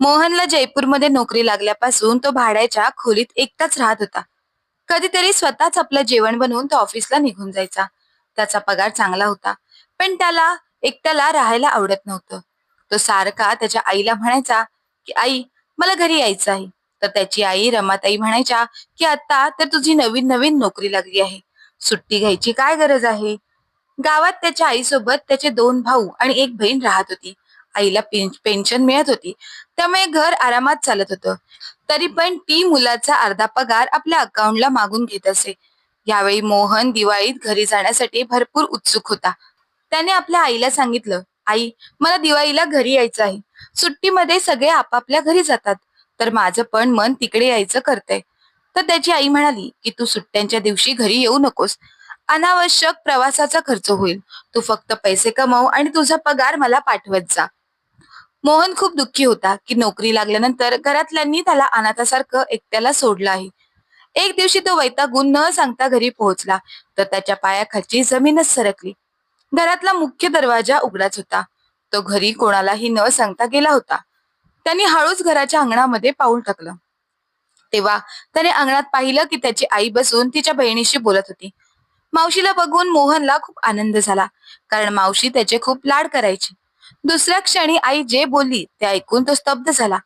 मोहनला जयपूरमध्ये नोकरी लागल्यापासून तो भाड्याच्या खोलीत एकटाच राहत होता. कधीतरी स्वतःच आपलं जेवण बनवून तो ऑफिसला निघून जायचा. त्याचा पगार चांगला होता पण त्याला एकट्याला राहायला आवडत नव्हतं. तो सारखा त्याच्या आईला म्हणायचा की आई मला घरी यायचं आहे. तर त्याची आई रमाताई म्हणायच्या की आता तर तुझी नवीन नवीन नोकरी लागली आहे. सुट्टी घ्यायची काय गरज आहे? गावात त्याच्या आईसोबत त्याचे दोन भाऊ आणि एक बहीण राहत होती. आईला पेन्शन मिळत होती. त्यामुळे घर आरामात चालत होतं. तरी पण ती मुलाचा अर्धा पगार आपल्या अकाउंटला मागून घेत असे. यावेळी मोहन दिवाळीत घरी जाण्यासाठी भरपूर उत्सुक होता. त्याने आपल्या आईला सांगितलं आई मला दिवाळीला घरी यायचं आहे. सुट्टीमध्ये सगळे आपापल्या घरी जातात. तर माझं पण मन तिकडे यायचं करतंय. तर त्याची आई म्हणाली की तू सुट्ट्यांच्या दिवशी घरी येऊ नकोस. अनावश्यक प्रवासाचा खर्च होईल. तू फक्त पैसे कमव आणि तुझा पगार मला पाठवत जा. मोहन खूप दुःखी होता की नोकरी लागल्यानंतर घरातल्यांनी त्याला अनाथासारखं एकट्याला सोडलं आहे. एक दिवशी तो वैतागून न सांगता घरी पोहोचला तर त्याच्या पायाखालची जमीनच सरकली. घरातला मुख्य दरवाजा उघडाच होता. तो घरी कोणालाही न सांगता गेला होता. त्यांनी हळूच घराच्या अंगणामध्ये पाऊल टाकलं. तेव्हा त्याने अंगणात पाहिलं की त्याची आई बसून तिच्या बहिणीशी बोलत होती. मावशीला बघून मोहनला खूप आनंद झाला कारण मावशी त्याचे खूप लाड करायची. दुसऱ्या क्षणी आई जे बोलली ते ऐकून तो स्तब्ध झाला.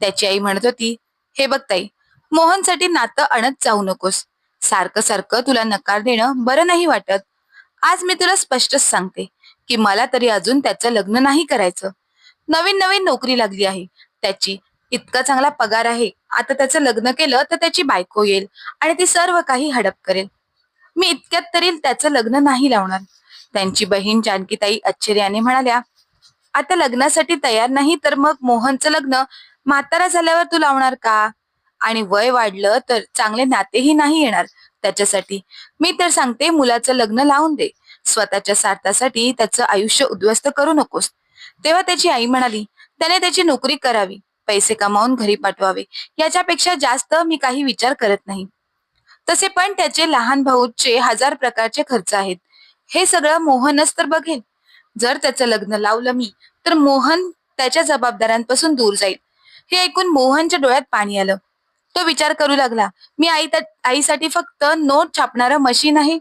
त्याची आई म्हणत होती हे बघ ताई मोहनसाठी नातं आणत जाऊ नकोस. सारखं सारखं तुला नकार देणं बरं नाही वाटत. आज मी तुला स्पष्टच सांगते की मला तरी अजून त्याचं लग्न नाही करायचं. नवीन नवीन नोकरी लागली आहे. त्याची इतका चांगला पगार आहे. आता त्याचं लग्न केलं तर त्याची बायको येईल आणि ती सर्व काही हडप करेल. मी इतक्यात तरी त्याचं लग्न नाही लावणार. त्यांची बहीण जानकीताई आश्चर्याने म्हणाल्या आता लग्नासाठी तयार नाही तर मग मोहनचं लग्न म्हातारा झाल्यावर तू लावणार का? आणि वय वाढलं तर चांगले नातेही नाही येणार. त्याच्यासाठी मी तर सांगते मुलाचं लग्न लावून दे. स्वतःच्या स्वार्थासाठी त्याचं आयुष्य उद्ध्वस्त करू नकोस. तेव्हा त्याची आई म्हणाली त्याने त्याची नोकरी करावी पैसे कमावून घरी पाठवावे. याच्यापेक्षा जास्त मी काही विचार करत नाही. तसे पण त्याचे लहान भाऊचे हजार प्रकारचे खर्च आहेत. हे सगळं मोहनच तर बघेल. जर त्याचं लग्न लावलं मी तर मोहन त्याच्या जबाबदाऱ्यांपासून दूर जाईल. हे ऐकून मोहनच्या डोळ्यात पाणी आलं. तो विचार करू लागला मी आई आईसाठी फक्त नोट छापणारं मशीन आहे.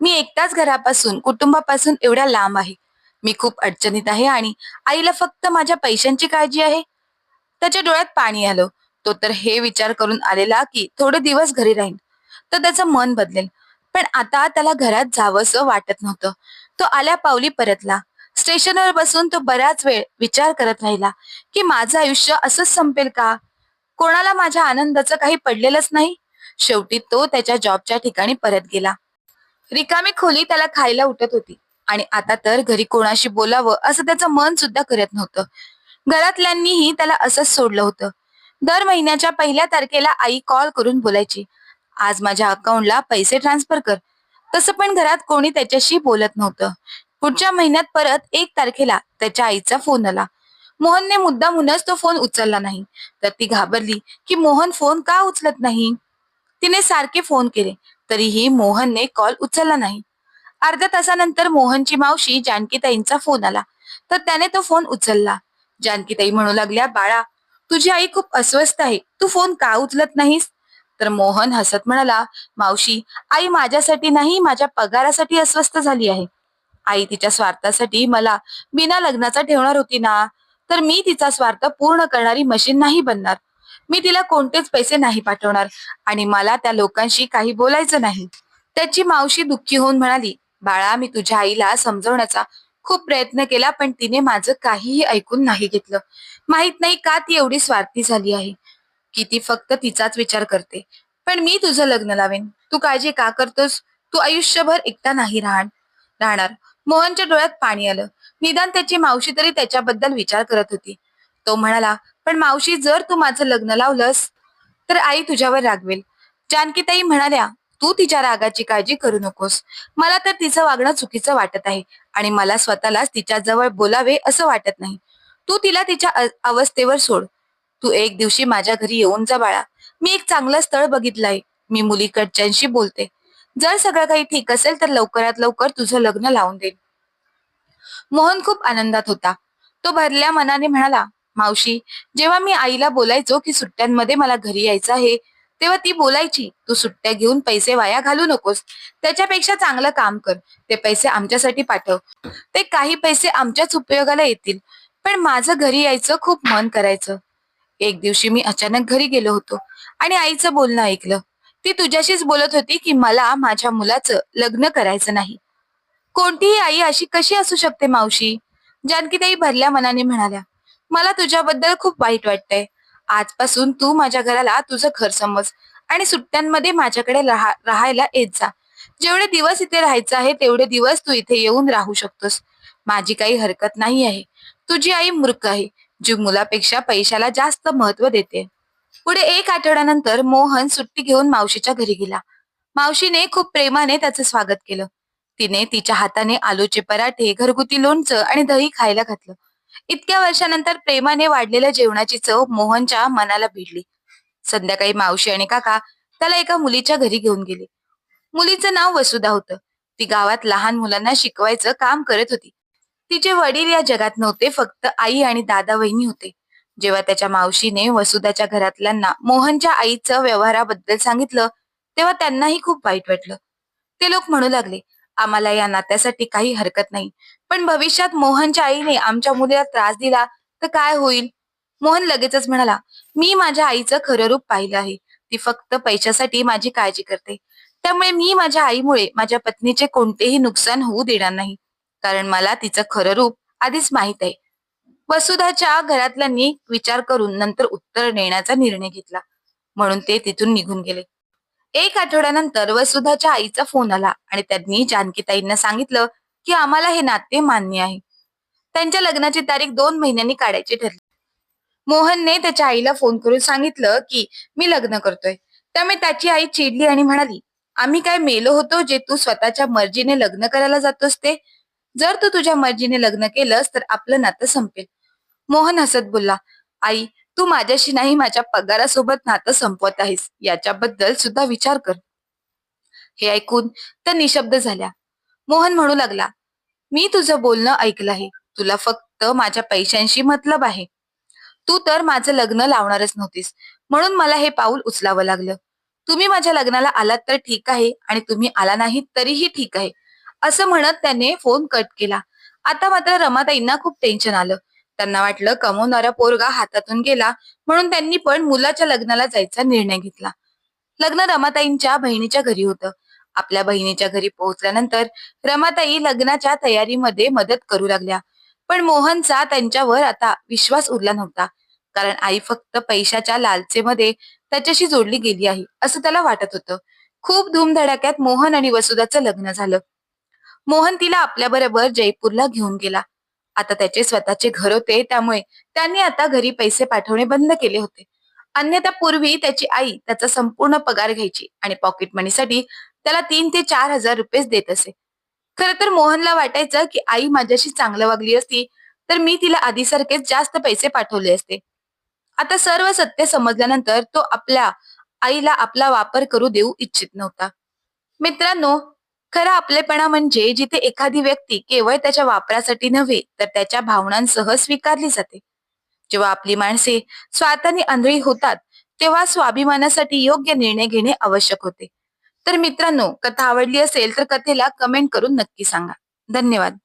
मी एकटाच घरापासून कुटुंबापासून एवढ्या लांब आहे. मी खूप अडचणीत आहे आणि आईला फक्त माझ्या पैशांची काळजी आहे. त्याच्या डोळ्यात पाणी आलं. तो तर हे विचार करून आलेला की थोडे दिवस घरी राहील. तर त्याचं मन बदलेल. पण आता त्याला घरात जावंसं वाटत नव्हतं. तो आल्या पावली परतला. स्टेशनवर बसून तो बराच वेळ विचार करत राहिला की माझं आयुष्य असंच संपेल का? कोणाला माझ्या आनंदाचं काही पडलेलंच नाही? शेवटी तो त्याच्या जॉबच्या ठिकाणी परत गेला. रिकामी खोली त्याला खायला उठत होती आणि आता तर घरी कोणाशी बोलावं असं त्याचं मन सुद्धा करत नव्हतं. घरातल्यांनीही त्याला असंच सोडलं होतं. दर महिन्याच्या पहिल्या तारखेला आई कॉल करून बोलायची आज माझ्या अकाउंटला पैसे ट्रान्सफर कर. तसं पण घरात कोणी त्याच्याशी बोलत नव्हतं. पुढच्या महिन्यात परत एक तारखेला त्याच्या आईचा फोन आला. मोहनने मुद्दामूनच तो फोन उचलला नाही. तर ती घाबरली की मोहन फोन का उचलत नाही? तिने सारखे फोन केले तरीही मोहनने कॉल उचलला नाही. अर्ध्या तासानंतर मोहनची मावशी जानकीताईंचा फोन आला. तर त्याने तो फोन उचलला. जानकीताई म्हणू लागल्या बाळा तुझी आई खूप अस्वस्थ आहे. तू फोन का उचलत नाहीस? तर मोहन हसत म्हणाला मावशी आई माझ्यासाठी नाही माझ्या पगारासाठी अस्वस्थ झाली आहे. आई तिच्या स्वार्थासाठी मला बिना लग्नाचा ठेवणार होती ना तर मी तिचा स्वार्थ पूर्ण करणारी मशीन नाही बनणार. मी तिला कोणतेच पैसे नाही पाठवणार आणि मला त्या लोकांशी काही बोलायचं नाही. त्याची मावशी दुःखी होऊन म्हणाली बाळा मी तुझ्या आईला समजवण्याचा खूप प्रयत्न केला पण तिने माझं काहीही ऐकून नाही घेतलं. माहीत नाही का ती एवढी स्वार्थी झाली आहे. की ती फक्त तिचाच विचार करते. पण मी तुझं लग्न लावेन. तू काळजी का करतोस? तू आयुष्यभर एकटा नाही राहणार राहणार. मोहनच्या डोळ्यात पाणी आलं. निदान त्याची मावशी तरी त्याच्याबद्दल विचार करत होती. तो म्हणाला पण मावशी जर तू माझं लग्न लावलंस तर आई तुझ्यावर रागवेल. जानकीताई म्हणाल्या तू तिच्या रागाची काळजी करू नकोस. मला तर तिचं वागणं चुकीचं वाटत आहे आणि मला स्वतःलाच तिच्या जवळ बोलावे असं वाटत नाही. तू तिला तिच्या अवस्थेवर सोड. तू एक दिवशी माझ्या घरी येऊन जा बाळा. मी एक चांगलं स्थळ बघितलंय. मी मुलीकडच्यांशी बोलते. जर सगळं काही ठीक असेल तर लवकरात लवकर तुझं लग्न लावून देईल मोहन खूप आनंदात होता. तो भरल्या मनाने म्हणाला मावशी जेव्हा मी आईला बोलायचो की सुट्ट्यांमध्ये मला घरी यायचं आहे तेव्हा ती बोलायची तू सुट्ट्या घेऊन पैसे वाया घालू नकोस. त्याच्यापेक्षा चांगलं काम कर. ते पैसे आमच्यासाठी पाठव. ते काही पैसे आमच्याच उपयोगाला येतील. पण माझं घरी यायचं खूप मन करायचं. एक दिवशी मी अचानक घरी गेलो होतो आणि आईचं बोलणं ऐकलं. ती तुझ्याशीच बोलत होती की मला माझ्या मुलाचं लग्न करायचं नाही. कोणतीही आई अशी कशी असू शकते मावशी? जानकीताई भरल्या मनाने म्हणाल्या मला तुझ्याबद्दल खूप वाईट वाटतंय. आजपासून तू माझ्या घराला तुझं घर समज आणि सुट्ट्यांमध्ये माझ्याकडे राहा राहायला येत जा. जेवढे दिवस इथे राहायचं आहे तेवढे दिवस तू इथे येऊन राहू शकतोस. माझी काही हरकत नाही आहे. तुझी आई मूर्ख आहे जी मुलापेक्षा पैशाला जास्त महत्त्व देते. पुढे एक आठवड्यानंतर मोहन सुट्टी घेऊन मावशीच्या घरी गेला. मावशीने खूप प्रेमाने त्याचं स्वागत केलं. तिने तिच्या हाताने आलूचे पराठे घरगुती लोणचं आणि दही खायला घातलं. इतक्या वर्षानंतर प्रेमाने वाढलेल्या जेवणाची चव मोहनच्या मनाला भिडली. संध्याकाळी मावशी आणि काका त्याला एका मुलीच्या घरी घेऊन गेले. मुलीचं नाव वसुधा होतं. ती गावात लहान मुलांना शिकवायचं काम करत होती. तिचे वडील या जगात नव्हते फक्त आई आणि दादा वहिनी होते. जेव्हा त्याच्या मावशीने वसुधाच्या घरातल्यांना मोहनच्या आईचं व्यवहाराबद्दल सांगितलं तेव्हा त्यांनाही खूप वाईट वाटलं. ते लोक म्हणू लागले आम्हाला या नात्यासाठी काही हरकत नाही पण भविष्यात मोहनच्या आईने आमच्या मुलीला त्रास दिला तर काय होईल? मोहन लगेचच म्हणाला मी माझ्या आईचं खरं रूप पाहिलं आहे. ती फक्त पैशासाठी माझी काळजी करते. त्यामुळे मी माझ्या आईमुळे माझ्या पत्नीचे कोणतेही नुकसान होऊ देणार नाही. कारण मला तिचं खरं रूप आधीच माहीत आहे. वसुधाच्या घरातल्यांनी विचार करून नंतर उत्तर देण्याचा निर्णय घेतला. म्हणून ते तिथून निघून गेले. एक आठवड्यानंतर वसुधाच्या आईचा फोन आला आणि त्यांनी जानकीताईंना सांगितलं की आम्हाला हे नाते मान्य आहे. त्यांच्या लग्नाची तारीख दोन महिन्यांनी काढायची ठरली. मोहनने त्याच्या आईला फोन करून सांगितलं की मी लग्न करतोय. त्यामुळे त्याची आई चिडली आणि म्हणाली आम्ही काय मेलो होतो जे तू स्वतःच्या मर्जीने लग्न करायला जातोस ते जर तू तुझ्या मर्जीने लग्न केलंस तर आपलं नातं संपेल. मोहन हसत बोलला आई तू माझ्याशी नाही माझ्या पगारासोबत नातं संपवत आहेस. याच्याबद्दल सुद्धा विचार कर. हे ऐकून त्या निशब्द झाल्या. मोहन म्हणू लागला मी तुझं बोलणं ऐकलं आहे. तुला फक्त माझ्या पैशांशी मतलब आहे. तू तर माझं लग्न लावणारच नव्हतीस. म्हणून मला हे पाऊल उचलावं लागलं. तुम्ही माझ्या लग्नाला आलात तर ठीक आहे आणि तुम्ही आला नाही तरीही ठीक आहे. असं म्हणत त्याने फोन कट केला. आता मात्र रमाताईंना खूप टेन्शन आलं. त्यांना वाटलं कमवणारा पोरगा हातातून गेला म्हणून त्यांनी पण मुलाच्या लग्नाला जायचा निर्णय घेतला. लग्न रमाताईंच्या बहिणीच्या घरी होतं. आपल्या बहिणीच्या घरी पोहोचल्यानंतर रमाताई लग्नाच्या तयारीमध्ये मदत करू लागल्या. पण मोहनचा त्यांच्यावर आता विश्वास उरला नव्हता. कारण आई फक्त पैशाच्या लालचेमध्ये त्याच्याशी जोडली गेली आहे असं त्याला वाटत होतं. खूप धूमधडाक्यात मोहन आणि वसुधाचं लग्न झालं. मोहन तिला आपल्या बरोबर जयपूरला घेऊन गेला. आता त्याचे स्वतःचे घर होते त्यामुळे त्यांनी आता घरी पैसे पाठवणे बंद केले होते. अन्यथा पूर्वी त्याची आई त्याचा संपूर्ण पगार घ्यायची आणि पॉकेट मनीसाठी त्याला तीन ते चार हजार रुपयेच देत असे. खर तर मोहनला वाटायचं की आई माझ्याशी चांगलं वागली असती तर मी तिला आधीसारखेच जास्त पैसे पाठवले असते. आता सर्व सत्य समजल्यानंतर तो आपल्या आईला आपला वापर करू देऊ इच्छित नव्हता. मित्रांनो खरा आपलेपणा म्हणजे जिथे एखादी व्यक्ती केवळ त्याच्या वापरासाठी नव्हे तर त्याच्या भावनांसह स्वीकारली जाते. जेव्हा आपली माणसे स्वार्थाने आंधळी होतात तेव्हा स्वाभिमानासाठी योग्य निर्णय घेणे आवश्यक होते. तर मित्रांनो कथा आवडली असेल तर कथेला कमेंट करून नक्की सांगा. धन्यवाद.